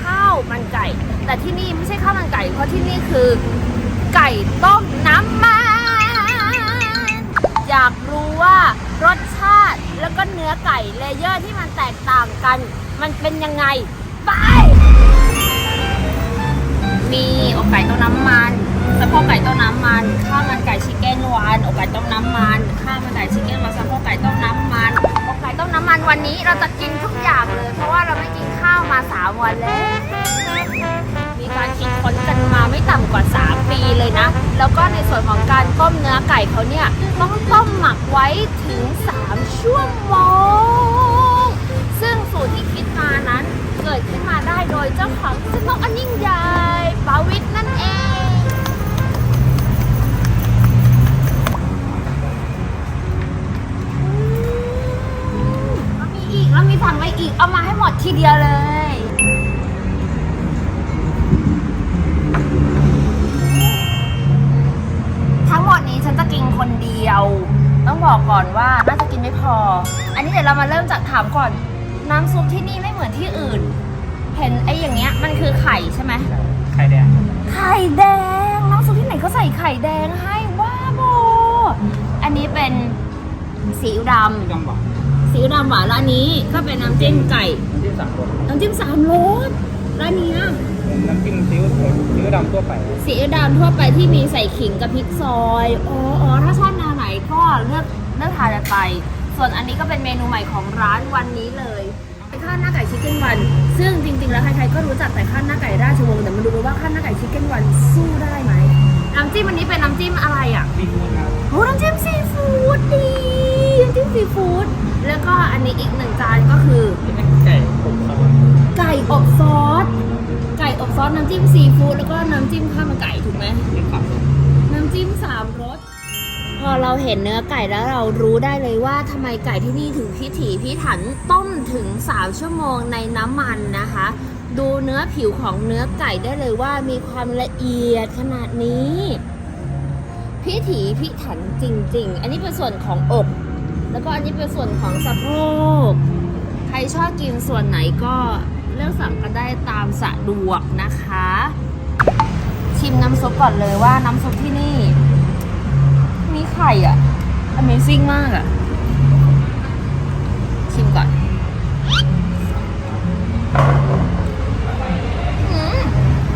ข้าวมันไก่ แต่ที่นี่ไม่ใช่ข้าวมันไก่ เพราะที่นี่คือไก่ต้มน้ำมัน อยากรู้ว่ารสชาติแล้วก็เนื้อไก่เลเยอร์ที่มันแตกต่างกัน มันเป็นยังไง ไป มีอกไก่ต้มน้ำมันสะโพกไก่ต้มน้ำมัน ข้าวมันไก่ชิคเก้นวันอกไก่ต้มน้ำมัน ข้าวมันไก่ชิคเก้นวันสะโพกไก่ต้มน้ำมัน มน้ำมันวันนี้เราจะกินทุกอย่างเลย เพราะว่าเราไม่กินข้าวมาสามวันแล้ว มีการคิดค้นกันมาไม่ต่ำกว่า 3 ปีเลยนะ แล้วก็ในส่วนของการต้มเนื้อไก่เขาเนี่ยต้องต้มหมักไว้ถึง 3 ชั่วโมง ซึ่งสูตรที่คิดมานั้นเกิดขึ้นมาได้โดยเจ้าของสนกอันยิ่งใหญ่ปาวิทนั่นเอง แล้วมีอีกแล้วมีสั่งไว้อีก เอามาให้หมดทีเดียวเลย ทั้งหมดนี้ฉันจะกินคนเดียว ต้องบอกก่อนว่าน่าจะกินไม่พอ อันนี้เดี๋ยวเรามาเริ่มจากถามก่อน น้ำซุปที่นี่ไม่เหมือนที่อื่น เห็นไอ้อย่างเงี้ยมันคือไข่ใช่ไหม ไข่แดง ไข่แดง น้ำซุปที่ไหนเขาใส่ไข่แดงให้ว้าโบ อันนี้เป็นซีอิ๊วดที่ต้องบอกำ ซีอิ๊วดำหวานแล้วอันนี้ก็เป็นน้ำจิ้มไก่ที่สั่งรสน้ำจิ้มสามรสแล้วอันเนี้ยน้ำจิ้มซีอิ๊วซีอิ๊วดำทั่วไปซีอิ๊วดำทั่วไปที่มีใส่ขิงกับพริกซอยอ๋ออ๋อถ้าชอบแนวไหนก็เลือกเลือกทานกันไป ส่วนอันนี้ก็เป็นเมนูใหม่ของร้านวันนี้เลยเป็นข้าวหน้าไก่ชิคเก้นวัน ซึ่งจริงๆ แล้วใครๆก็รู้จักแต่ข้าวหน้าไก่ราชวงศ์แต่มาดูกันว่าข้าวหน้าไก่ชิคเก้นวันสู้ได้ไหมน้ำจิ้มวันนี้เป็นน้ำจิ้มอะไรอะซีฟู้ดครับโอ้น้ำจิ้มซีฟู้ดดีน้ำจิ้มซีฟู้ด แล้วก็อันนี้อีกหนึ่งจานก็คือที่เป็นไก่ผมซอสไก่อบซอส ไก่อบซอสน้ำจิ้มซีฟู้ดแล้วก็น้ำจิ้มข้าวมันไก่ถูกไหมที่ขับรถน้ำจิ้มสามรส พอเราเห็นเนื้อไก่แล้วเรารู้ได้เลยว่าทำไมไก่ที่นี่ถึงพิถีพิถันต้มถึง 3 ชั่วโมงในน้ำมันนะคะ ดูเนื้อผิวของเนื้อไก่ได้เลยว่ามีความละเอียดขนาดนี้ พิถีพิถันจริง ๆ อันนี้เป็นส่วนของอก แล้วก็อันนี้เป็นส่วนของสะโพก ใครชอบกินส่วนไหนก็เลือกสั่งกันได้ตามสะดวกนะคะ ชิมน้ำซุปก่อนเลยว่าน้ำซุปที่นี่ มีไข่อะ Amazing มากอะชิมก่อนอืม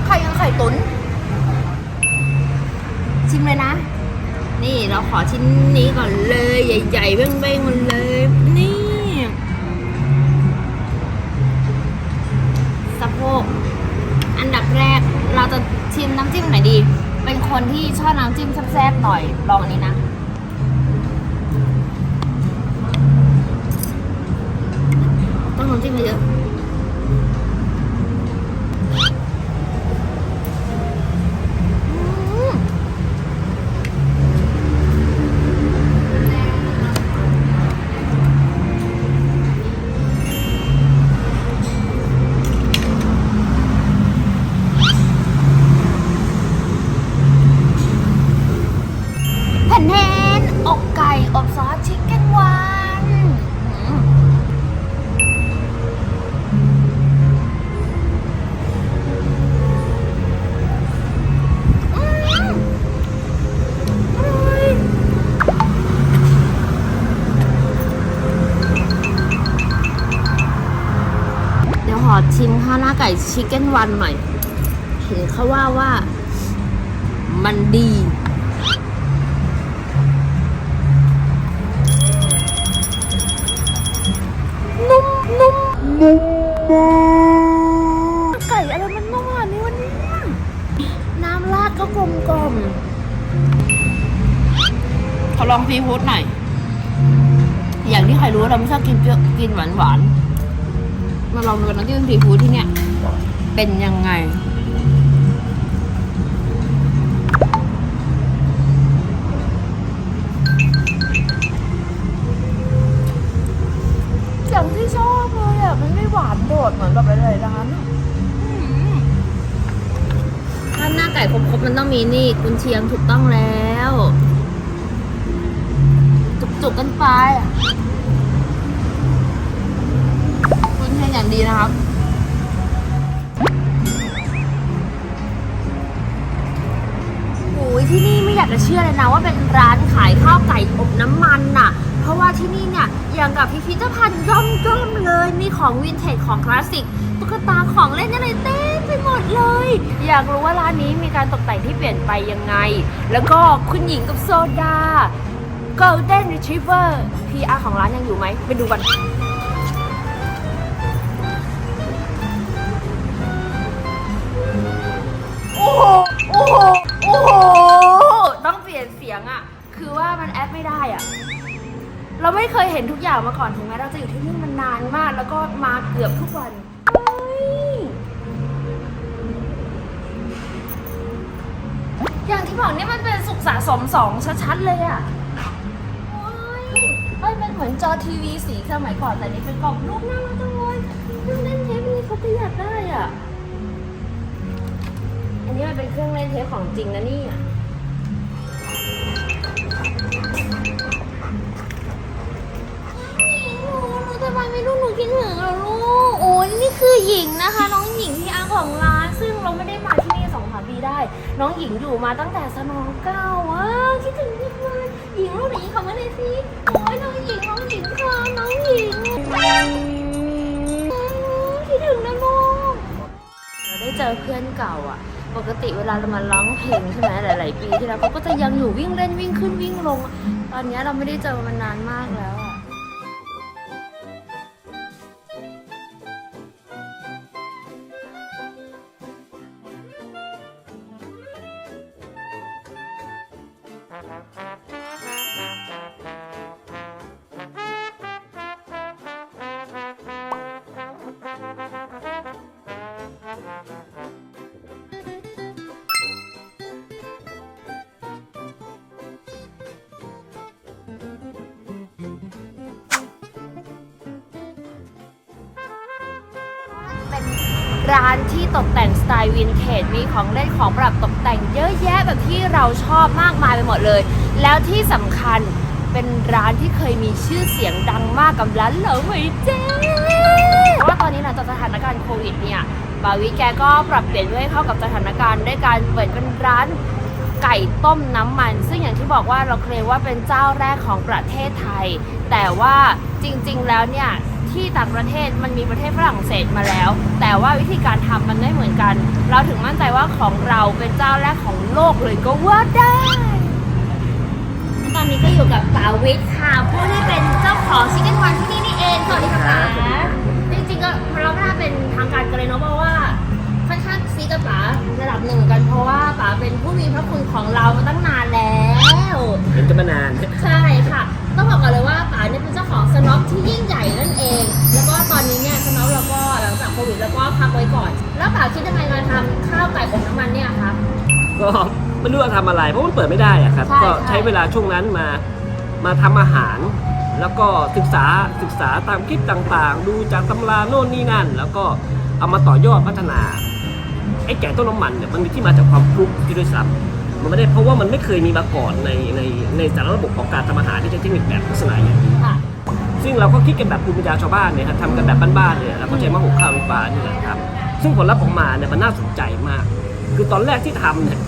ไข่ยังไข่ตุ๋นชิมเลยนะ นี่เราขอชิ้นนี้ก่อนเลย ใหญ่ๆเบ้งๆมันเลย นี่สะโพกอันดับแรกเราจะชิมน้ำจิ้มไหนดี เป็นคนที่ชอบน้ำจิ้มแซ่บๆหน่อยลองอันนี้นะต้องน้ำจิ้มเยอะ ไก่ชิคเก้นวันใหน่เห็นเขาว่าว่ามันดีนุ่มนุ่มนุ่มมากไก่อะไรมันนุ่มอะนี่วันนี้น้ำราดก็กลมกลมขอลองซีฟู้ดหน่อย อย่างที่ใครรู้เราไม่ชอบกินเปรี้ยวกินหวานหวานมาลองดูกันน้ำจิ้มซีฟู้ดที่เนี่ย เป็นยังไง อย่างที่ชอบเลยอะ มันไม่หวานโดดเหมือนกับหลายๆร้านอะถ้าหน้าไก่ครบๆมันต้องมีนี่กุนเชียงถูกต้องแล้ว จุกๆกันไปอะกันอย่างดีนะครับ เลยนะว่าเป็นร้านขายข้าวไก่อบน้ำมันน่ะ เพราะว่าที่นี่เนี่ยอย่างกับพิพิธภัณฑ์ย่อมย่อมๆเลย มีของวินเทจของคลาสสิกตุ๊กตาของเล่นอะไรเต็มไปหมดเลย อยากรู้ว่าร้านนี้มีการตกแต่งที่เปลี่ยนไปยังไง แล้วก็คุณหญิงกับโซดา Golden Retriever PR ของร้านยังอยู่ไหมไปดูกัน สียงอะคือว่ามันแอดไม่ได้อะเราไม่เคยเห็นทุกอย่างมาก่อนถึงแม้เราจะอยู่ที่นี่มันนานมาก แล้วก็มาเกือบทุกวันอย่างที่บอกนี่มันเป็นสุขสะสมสองชัดๆเลยอะโอ้ยมันเป็นหมือนจอทีวีสีสมัยก่อนแต่นี่เป็นกล่องรูปน่ารักจังเลยเครื่องเล่นเทปนี้เขาประหยัดได้อะอันนี้มันเป็นเครื่องเล่นเทปของจริงนะนี่ยห หนูทำไมไม่รู้หนูคิดถึงเหรอลูก โอ้ยนี่คือหญิงนะคะ น้องหญิงที่อาของร้าน ซึ่งเราไม่ได้มาที่นี่สองสามปีได้ น้องหญิงอยู่มาตั้งแต่สนองเก้าอะคิดถึงที่มากหญิงลูกไหนหญิงเขามาเลยสิโอ้ยน้องหญิงน้องหญิงค่ะน้องหญิงคิดถึงนะลูกเราได้เจอเพื่อนเก่าอะปกติเวลาเรามาร้องเพลงใช่ไหมหลาย ๆ ปีที่แล้วเขาก็จะยังอยู่วิ่งเล่นวิ่งขึ้นวิ่งลง ตอนนี้เราไม่ได้เจอมันนานมากแล้ว ร้านที่ตกแต่งสไตล์วินเทจมีของเล่นของประดับตกแต่งเยอะแยะแบบที่เราชอบมากมายไปหมดเลย แล้วที่สำคัญเป็นร้านที่เคยมีชื่อเสียงดังมากกับร้านเหลาเหมยเจ้เพราะว่าตอนนี้หลังจากสถานการณ์โควิดเนี่ยบาวิแกก็ปรับเปลี่ยนด้วยเข้ากับสถานการณ์ด้วยการเปิดเป็นร้านไก่ต้มน้ำมัน ซึ่งอย่างที่บอกว่าเราเคลมว่าเป็นเจ้าแรกของประเทศไทย แต่ว่าจริงๆแล้วเนี่ย ที่ต่างประเทศมันมีประเทศฝรั่งเศสมาแล้ว แต่ว่าวิธีการทำมันไม่เหมือนกัน เราถึงมั่นใจว่าของเราเป็นเจ้าแรกของโลกเลยก็ว่าได้ ตอนนี้ก็อยู่กับป๋าวิทย์ค่ะผู้ที่เป็นเจ้าของชิคเก้นวันที่นี่นี่เองสวัสดีค่ะป๋าจริงๆก็เราไม่น่าเป็นทางการกันเลยเนาะเพราะว่าค่อนข้างซีกับป๋าระดับหนึ่งเหมือนกันเพราะว่าป๋าเป็นผู้มีพระคุณของเรามาตั้งนานแล้วเห็นกันมานานใช่ค่ะ ต้องบอกก่อนเลยว่าป๋าเนี่ยเป็นเจ้าของสน็อปที่ยิ่งใหญ่นั่นเอง แล้วก็ตอนนี้เนี่ยสน็อปเราก็หลังจากโควิดแล้วก็พักไว้ก่อน แล้วป๋าคิดยังไงมาทำข้าวไก่อบน้ำมันเนี่ยคะก็ไม่รู้ว่าทำอะไรเพราะมันเปิดไม่ได้อะครับ ใช่ก็ใช่ใช้เวลาช่วงนั้นมามาทำอาหาร แล้วก็ศึกษาศึกษาตามคลิปต่างๆ ดูจากตำราโน่นนี่นั่น แล้วก็เอามาต่อยอดพัฒนาไอ้แกงต้นน้ำมันเนี่ยมันมีที่มาจากความฟลุกที่ด้วยซ้ำมันไม่ได้เพราะว่ามันไม่เคยมีมาก่อนในในในสารระบบของการทำอาหารที่ใช้เทคนิคแบบลักษณะอย่างนี้ ค่ะ ซึ่งเราก็คิดกันแบบภูมิปัญญาชาวบ้านเนี่ยครับทำกันแบบบ้านๆเนี่ยแล้วก็ใช้มะหุงข้าวไฟฟ้านี่แหละครับ ซึ่งผลลัพธ์ออกมาเนี่ยมันน่าสนใจมาก คือตอนแรกที่ทำเนี่ย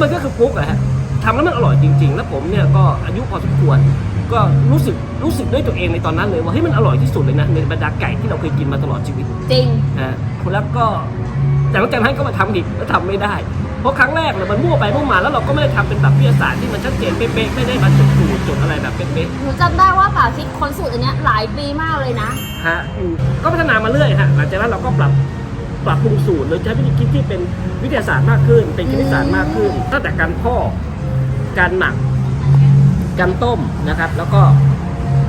มันก็คือฟุกอะฮะทำแล้วมันอร่อยจริง ๆ แล้วผมเนี่ยก็อายุพอสมควรก็รู้สึกรู้สึกด้วยตัวเองในตอนนั้นเลยว่าเฮ้ยมันอร่อยที่สุดเลยนะในบรรดาไก่ที่เราเคยกินมาตลอดชีวิตจริงนะฮะแล้วก็แต่หลังจากนั้นก็มาทำอีกแล้วทำไม่ได้ เพราะครั้งแรกเนี่ยมันมั่วไปมั่วมาแล้วเราก็ไม่ได้ทำเป็นแบบวิทยาศาสตร์ที่มันชัดเจนเป๊ะๆไม่ได้มาจดสูตรจดอะไรแบบเป๊ะๆหนูจำได้ว่าป๋าคิดค้นสูตรอันเนี้ยหลายปีมากเลยนะฮะอืมก็พัฒนามาเรื่อยฮะหลังจากนั้นเราก็ปรับปรับปรุงสูตรโดยใช้วิธีคิดที่เป็นวิทยาศาสตร์มากขึ้น เป็นคณิตศาสตร์มากขึ้นตั้งแต่การพอกการหมักการต้มนะครับ แล้วก็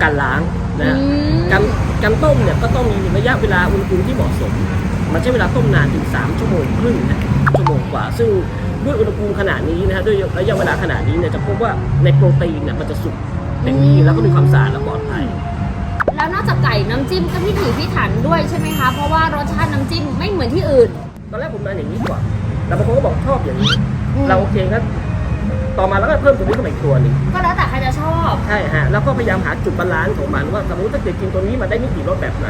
การล้างนะฮะ อืม การการต้มเนี่ยก็ต้องมีระยะเวลาอุณหภูมิที่เหมาะสม มันใช้เวลาต้มนานถึง 3 ชั่วโมงครึ่งนะชั่วโมงกว่า ซึ่งด้วยอุณหภูมิขนาดนี้นะฮะด้วยระยะเวลาขนาดนี้เนี่ยจะพบว่าในโปรตีนเนี่ยมันจะสุกเต็มที่แล้วก็มีความสะอาดและปลอดภัยแล้วนอกจากไก่น้ำจิ้มก็พิถีพิถันด้วยใช่ไหมคะ เพราะว่ารสชาติน้ำจิ้มไม่เหมือนที่อื่น ตอนแรกผมมาอย่างนี้ก่อนแต่บางคนก็บอกชอบอย่างนี้อืมเราโอเคครับต่อมาแล้วก็เพิ่มตัวนี้เข้ามาอีกตัวหนึงก็แล้วแต่ใครจะชอบ ใช่ฮะ แล้วก็พยายามหาจุดบาลานซ์ของมันว่าสมมติถ้าเกิดกินตัวนี้มันได้มิติรสแบบไหน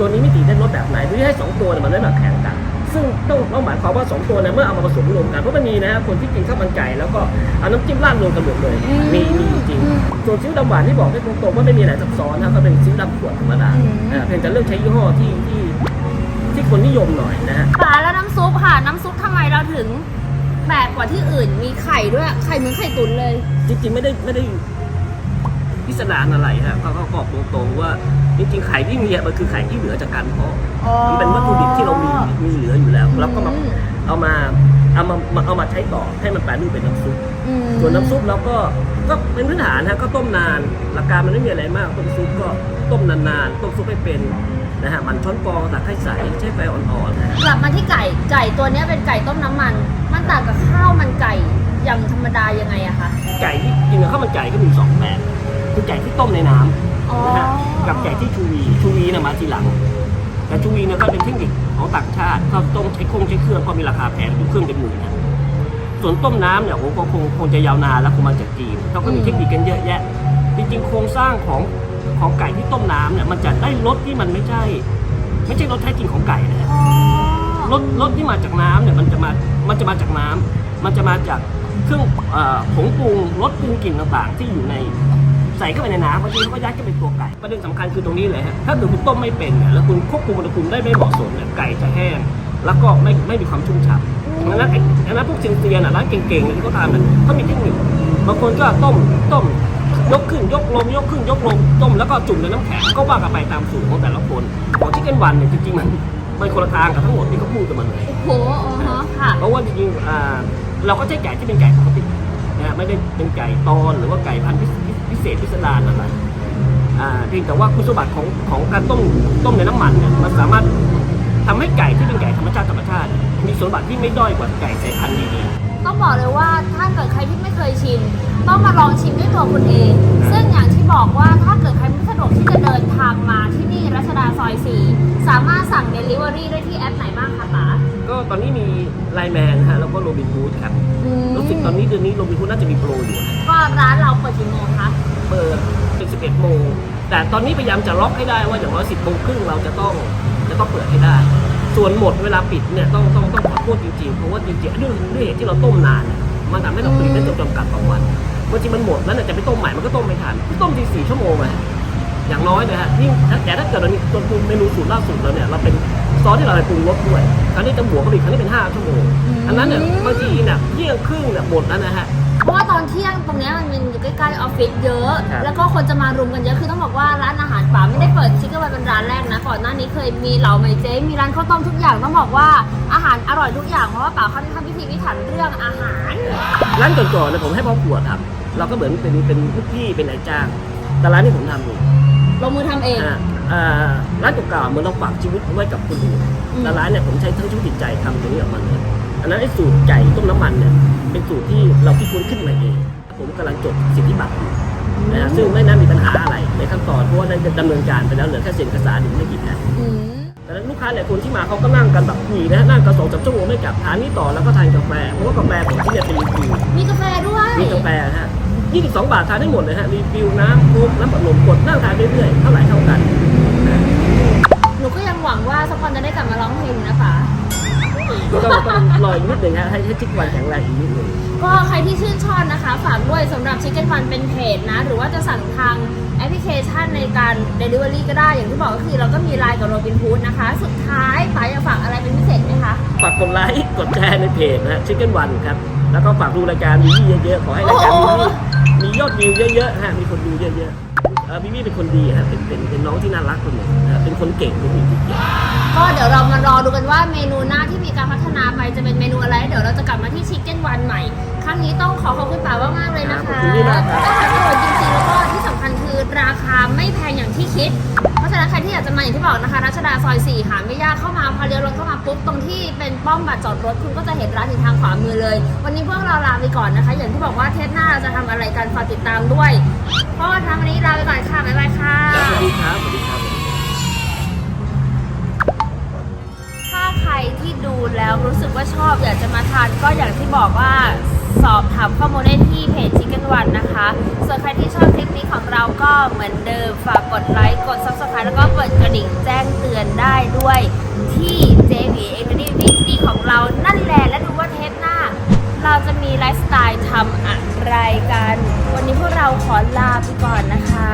ตัวนี้มิติได้รสแบบไหนเพื่อให้สองตัวเนี่ยมันได้แบบแข่งกัน ซึ่งต้องต้องหมายความว่าสองตัวเนี่ยเมื่อเอามาผสมรวมกันเพราะมันมีนะฮะคนที่กินข้าวมันไก่แล้วก็เอาน้ำจิ้มราดรวมกันหมดเลยอืมมีมีจริงๆส่วนซีอิ๊วดำหวานที่บอกให้ตรงๆว่าไม่มีอะไรซับซ้อนนะก็เป็นซีอิ๊วดำขวดธรรมดาอืมอ่าเพียงแต่เลือกใช้ยี่ห้อที่ที่ที่คนนิยมหน่อยนะฮะปลาแล้วน้ำซุปค่ะน้ำซุปทำไมเราถึงแปลกกว่าที่อื่นมีไข่ด้วยไข่เหมือนไข่ตุ๋นเลย จริงๆไม่ได้ไม่ได้ พิสดารอะไรฮะก็ก็บอกตรงๆว่าจริงๆไข่ที่มีอะมันคือไข่ที่เหลือจากการเพาะมันเป็นวัตถุดิบที่เรามีมีเหลืออยู่แล้วแล้วก็มาอืมเอามาเอามามาเอามาใช้ต่อให้มันแปลรูปเป็นน้ำซุปอืมส่วนน้ำซุปเราก็ก็เป็นพื้นฐานฮะก็ต้มนานหลักการมันไม่มีอะไรมากต้มซุปก็ต้มนานๆต้มซุปให้เป็นนะฮะมันช้อนกรองตักให้ใสใช้ไฟอ่อนๆนะฮะกลับมาที่ไก่ไก่ตัวเนี้ยเป็นไก่ต้มน้ำมัน มันต่างกับข้าวมันไก่อย่างธรรมดายังไงอะคะไก่ที่กินกับข้าวมันไก่ก็มีสองแบบ คือไก่ที่ต้มในน้ำอ๋อนะฮะกับไก่ที่ชูวีชูวีเนี่ยมาทีหลัง แต่ชูวีเนี่ยก็เป็นเทคนิคของต่างชาติเขาต้มใช้เครื่องใช้เครื่องก็มีราคาแพงอยู่เครื่องเป็นหมื่นนะส่วนต้มน้ำเนี่ยโอ้โหก็คงคงจะยาวนานแล้วคงมาจากจีนเขาก็มีเทคนิคกันเยอะแยะ จริงๆโครงสร้างของของไก่ที่ต้มน้ำเนี่ยมันจะได้รสที่มันไม่ใช่ ไม่ใช่รสแท้จริงของไก่นะฮะอ๋อรสรสที่มาจากน้ำเนี่ยมันจะมา มันจะมาจากน้ำมันจะมาจากเครื่องเอ่อผงปรุงรสปรุงกลิ่นต่างๆ ที่อยู่ใน ใส่เข้าไปในน้ำบางทีเขาก็ยัดเข้าไปตัวไก่ประเด็นสำคัญคือตรงนี้เลยฮะถ้าเกิดคุณต้มไม่เป็นเนี่ยแล้วคุณควบคุมอุณหภูมิได้ไม่เหมาะสมเนี่ยไก่จะแห้ง แล้วก็ไม่ไม่มีความชุ่มฉ่ำดังนั้นไอ้ดังนั้นพวกเซียนเซียนๆอะร้านเก่งๆเนี่ยที่เขาทำเนี่ยเขามีเทคนิคบางคนก็ต้มต้มยกขึ้นยกลงยกขึ้นยกลงต้มแล้วก็จุ่มในน้ำแข็งก็ว่ากันไปตามสูตรของแต่ละคนของที่เก้นวันเนี่ยจริงๆมันมันคนละทางกับทั้งหมดที่เขาพูดกันมาเลยโอ้โหอ๋อฮะค่ะ เพราะว่าจริงๆอ่าเราก็ใช้ไก่ที่เป็นไก่ปกตินะฮะไม่ได้เป็นไก่ตอนหรือว่าไก่พันธุ์พิ พิเศษพิสดารอะไรอ่าเพียงแต่ว่าคุณสมบัติของของการต้มต้มในน้ำมันเนี่ยมันสามารถทำให้ไก่ที่เป็นไก่ธรรมชาติธรรมชาติ มีสมบัติที่ไม่ด้อยกว่าไก่สายพันธุ์ดี ต้องบอกเลยว่าถ้าเกิดใครที่ไม่เคยชิมต้องมาลองชิมด้วยตัวคุณเอง ซึ่งอย่างที่บอกว่าถ้าเกิดใครไม่สะดวกที่จะเดินทางมาที่นี่รัชดาซอย4สามารถสั่ง Delivery ได้ที่แอปไหนบ้างคะป๋าๆก็ตอนนี้มีไลแมนฮะแล้วก็โรบินฮูดครับอืมรู้สึกตอนนี้เดือนนี้โรบินฮูดน่าจะมีโปรอยู่นะก็ร้านเราเปิดกี่โมงคะเปิดเป็น11โมงแต่ตอนนี้พยายามจะล็อกให้ได้ว่าอย่างน้อย10โมงครึ่งเราจะต้องจะต้องเปิดให้ได้ ส่วนหมดเวลาปิดเนี่ยต้องต้องต้องขอโทษจริงๆ เพราะว่าจริงๆด้วยด้วยเหตุที่เราต้มนานเนี่ยมันทำให้เราผลิตได้จำกัดต่อวันบางทีมันหมดแล้วเนี่ยจะไปต้มใหม่มันก็ต้มไม่ทันต้มทีสี่ชั่วโมงอะอย่างน้อยนะฮะยิ่งแต่ถ้าเกิดเรามีตัวปรุงเมนูสูตรล่าสุดแล้วเนี่ยเราเป็นซอสที่เราไปปรุงรสด้วยครั้งนี้จะบวกเข้าไปอีกครั้งนี้เป็น 5 ชั่วโมงอันนั้นเนี่ยบางทีเนี่ยเที่ยงครึ่งเนี่ยหมดแล้วนะฮะ เพราะว่าตอนเที่ยงตรงเนี้ยมันเป็นอยู่ใกล้ๆออฟฟิศเยอะ ครับ แล้วก็คนจะมารุมกันเยอะ คือต้องบอกว่าร้านอาหารป๋าไม่ได้เปิดชิคเก้นวันเป็นร้านแรกนะ ก่อนหน้านี้เคยมีเหล่าไหมเจ๊มีร้านข้าวต้มทุกอย่างต้องบอกว่าอาหารอร่อยทุกอย่างเพราะว่าป๋าเขาทำพิธีพิถันเรื่องอาหาร ร้านก่อนๆเนี่ยผมให้พ่อครัวทำเราก็เหมือนเป็นเป็นลูกพี่เป็นนายจ้าง แต่ร้านที่ผมทำอยู่ลงมือทำเอง อ่าอ่าร้านเก่าๆเหมือนเราฝากชีวิตไว้กับคนอื่นอืม แต่ร้านเนี่ยผมใช้ทั้งชีวิตจิตใจทำตรงนี้ออกมาเลย อันนั้นไอ้สูตรไก่ต้มน้ำมันเนี่ยเป็นสูตรที่เราคิดค้นขึ้นมาเอง ผมกำลังจดสิทธิบัตรอยู่นะฮะซึ่งไม่น่ามีปัญหาอะไรในขั้นตอนเพราะว่าได้ดำเนินการไปแล้วเหลือแค่เซ็นเอกสารอยู่ไม่กี่แผ่นอืมแต่ลูกค้าหลายคนที่มาเขาก็นั่งกันแบบคุยนะนั่งกันสองสามชั่วโมงไม่กลับทานนี่ต่อแล้วก็ทานกาแฟเพราะว่ากาแฟผมที่เนี่ยเป็นรีฟิลมีกาแฟด้วยมีกาแฟนะฮะ22บาททานได้หมดเลยฮะรีฟิลน้ำโค้กน้ำบัดลมกดนั่งทานเรื่อยๆเท่าไหร่เท่ากันนะหนูก็ยังหวังว่าสักวันจะได้กลับมาร้องเพลงนะป๋า ก็ต้องรออีกนิดหนึ่งฮะให้ให้ทิกวันแข็งแรงอีกนิดหนึ่งก็ใครที่ชื่นชอบนะคะ ฝากด้วยสำหรับ Chicken Fun เป็นเพจนะ หรือว่าจะสั่งทางแอปพลิเคชันในการ Delivery ก็ได้อย่างที่บอกก็คือเราก็มีไลน์กับโรบิน o ูดนะคะ สุดท้ายป๋าอยากฝากอะไรเป็นพิเศษไหมคะฝากกดไลค์กดแชร์ในเพจนะฮะชิคเก้นวันครับ แล้วก็ฝากดูรายการมีเยอะๆขอให้รายการมีมียอดวิวเยอะๆฮะมีคนดูเยอะๆ มิมี่เป็นคนดีฮะเป็นเป็นเป็นน้องที่น่ารักคนหนึ่งนะฮะเป็นคนเก่งเป็นผู้หญิงที่เก่ง ก็เดี๋ยวเรามารอดูกันว่าเมนูหน้าที่มีการพัฒนาไปจะเป็นเมนูอะไร เดี๋ยวเราจะกลับมาที่ Chicken One ใหม่ ครั้งนี้ต้องขอขอบคุณป๋ามากๆเลยนะขอบคะคุณพี่มากครับ อาหารอร่อยจริงๆแล้วก็ที่สำคัญคือราคาไม่แพงอย่างที่คิด เพราะฉะนั้นใครที่อยากจะมาอย่างที่บอกนะคะ รัชดาซอย 4 หาไม่ยากเข้ามาพอเลี้ยวรถเข้ามาุ๊บตรงที่เป็นป้อมบัตรจอดรถคุณก็จะเห็นร้านอยู่ทางขวามือเลย วันนี้พวกเราลาไปก่อนนะคะ อย่างที่บอกว่าเทสหน้าเราจะทำอะไรกันฝากติดตามด้วยก็ทำวันนี้ลาไปก่อนค่ะบ๊ายบายค่ะสวัสดีครับสวัสดีครัถ้าใครที่ดูแล้วรู้สึกว่าชอบอยากจะมาทานก็อย่างที่บอกว่าสอบถามข้อมูลได้ที่เพจชิคเก้นวันนะคะ ส่วนใครที่ชอบคลิปนี้ของเราก็เหมือนเดิม ฝากกดไลค์ กดซับสไครต์แล้วก็เปิดกระดิ่งแจ้งเตือนได้ด้วยที่ ราขอลาไปก่อนนะคะ